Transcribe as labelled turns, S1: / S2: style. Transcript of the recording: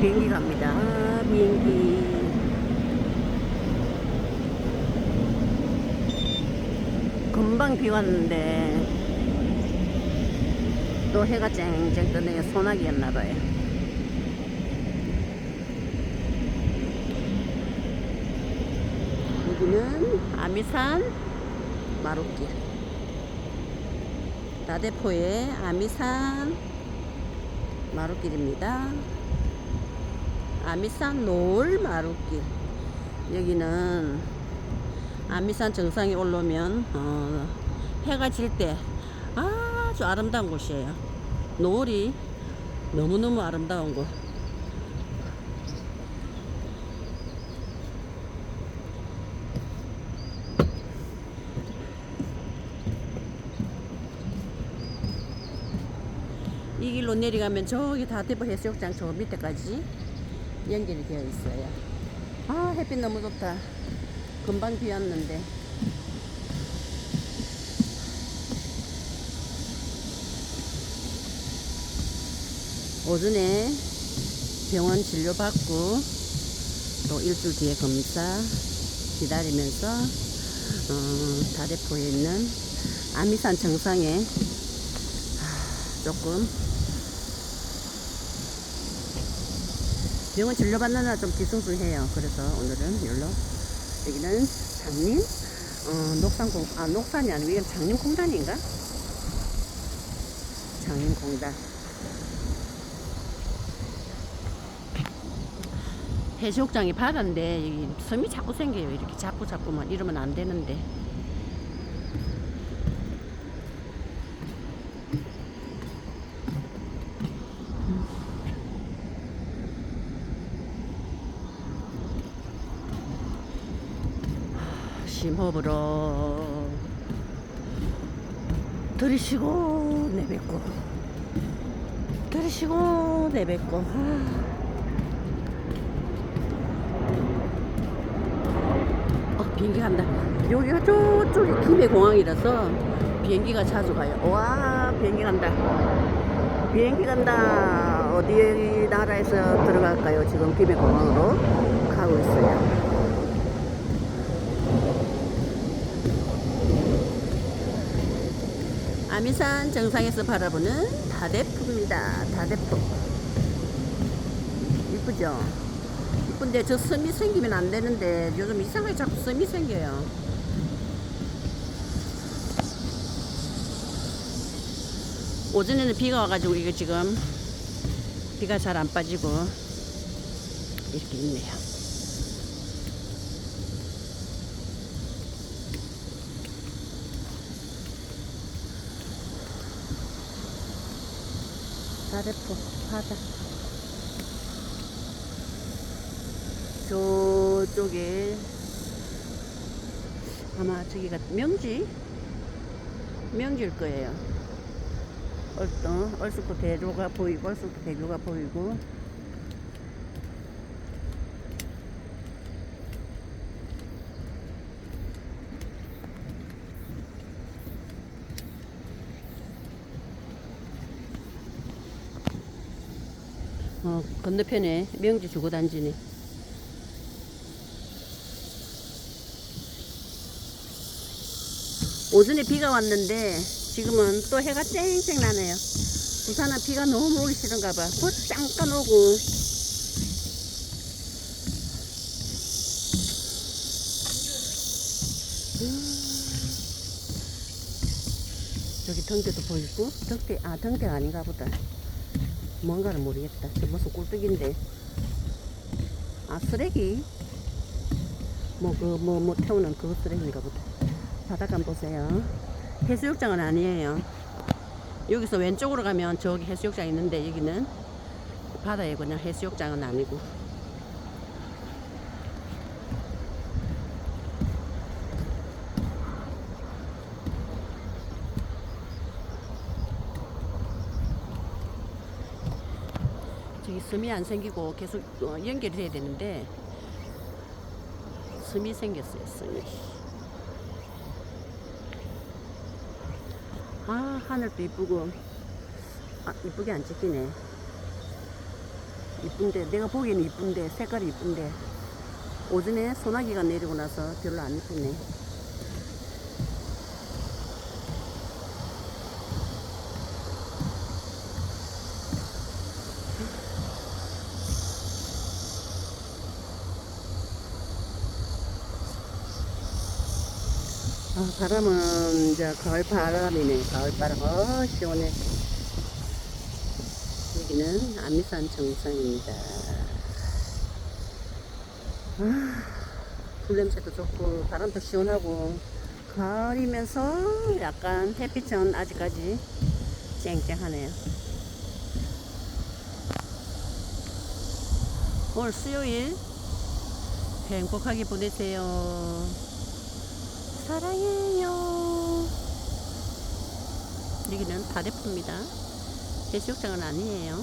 S1: 비행기 갑니다. 아, 비행기. 금방 비 왔는데 또 해가 쨍쨍 뜨네 소나기였나 봐요. 여기는 아미산 마루길. 나대포의 아미산 마루길입니다. 아미산 노을 마루길. 여기는 아미산 정상에 올라오면 어, 해가 질 때 아주 아름다운 곳이에요. 노을이 너무너무 아름다운 곳. 이 길로 내려가면 저기 다대포 해수욕장 저 밑에까지 연결이 되어 있어요. 아 햇빛 너무 좋다. 금방 비 왔는데. 오전에 병원 진료 받고 또 일주일 뒤에 검사 기다리면서 어, 다대포에 있는 아미산 정상에 하, 조금 병원 진료받는 날좀 뒤숭숭해요. 그래서 오늘은 여기로 여기는 장림 어, 녹산공 아 녹산이 아니고 이건 장림공단인가? 장림공단 해수욕장이 바다인데 여기 섬이 자꾸 생겨요. 이렇게 자꾸 자꾸만 이러면 안 되는데. 심호흡으로 들이쉬고 내뱉고. 들이쉬고 내뱉고. 아. 어, 비행기 간다. 여기가 저쪽이 김해공항이라서 비행기가 자주 가요. 와 비행기 간다. 비행기 간다. 어디 나라에서 들어갈까요? 지금 김해공항으로 가고 있어요 아미산 정상에서 바라보는 다대포입니다. 다대포. 이쁘죠? 이쁜데 저 섬이 생기면 안 되는데 요즘 이상하게 자꾸 섬이 생겨요. 오전에는 비가 와가지고 이게 지금 비가 잘 안 빠지고 이렇게 있네요. 다대포 바다. 저쪽에 아마 저기가 명지? 명지일 거예요. 얼또 얼쑥도 대로가 보이고 얼쑥도 대로가 보이고 어, 건너편에 명지 주거단지네. 오전에 비가 왔는데 지금은 또 해가 쨍쨍 나네요. 부산은 비가 너무 오기 싫은가 봐. 곧 잠깐 오고. 저기 등대도 보이고 등대 아 등대가 아닌가 보다. 뭔가를 모르겠다. 저 무슨 꿀떡인데. 아, 쓰레기? 뭐, 그, 뭐, 뭐, 태우는 그 쓰레기인가 보다. 바닷가 보세요. 해수욕장은 아니에요. 여기서 왼쪽으로 가면 저기 해수욕장 있는데, 여기는 바다에 그냥 해수욕장은 아니고. 저기 섬이 안 생기고 계속 어, 연결이 돼야 되는데 섬이 생겼어요 섬이. 아 하늘도 이쁘고. 아 이쁘게 안 찍히네. 이쁜데 내가 보기에는 이쁜데 색깔이 이쁜데. 오전에 소나기가 내리고 나서 별로 안 이쁘네. 아, 바람은 이제 가을 바람이네. 가을 바람. 어, 시원해. 여기는 아미산 정상입니다. 아, 불냄새도 좋고, 바람도 시원하고, 가을이면서 약간 햇빛은 아직까지 쨍쨍하네요. 오늘 수요일 행복하게 보내세요. 사랑해요. 여기는 다대포입니다. 해수욕장은 아니에요.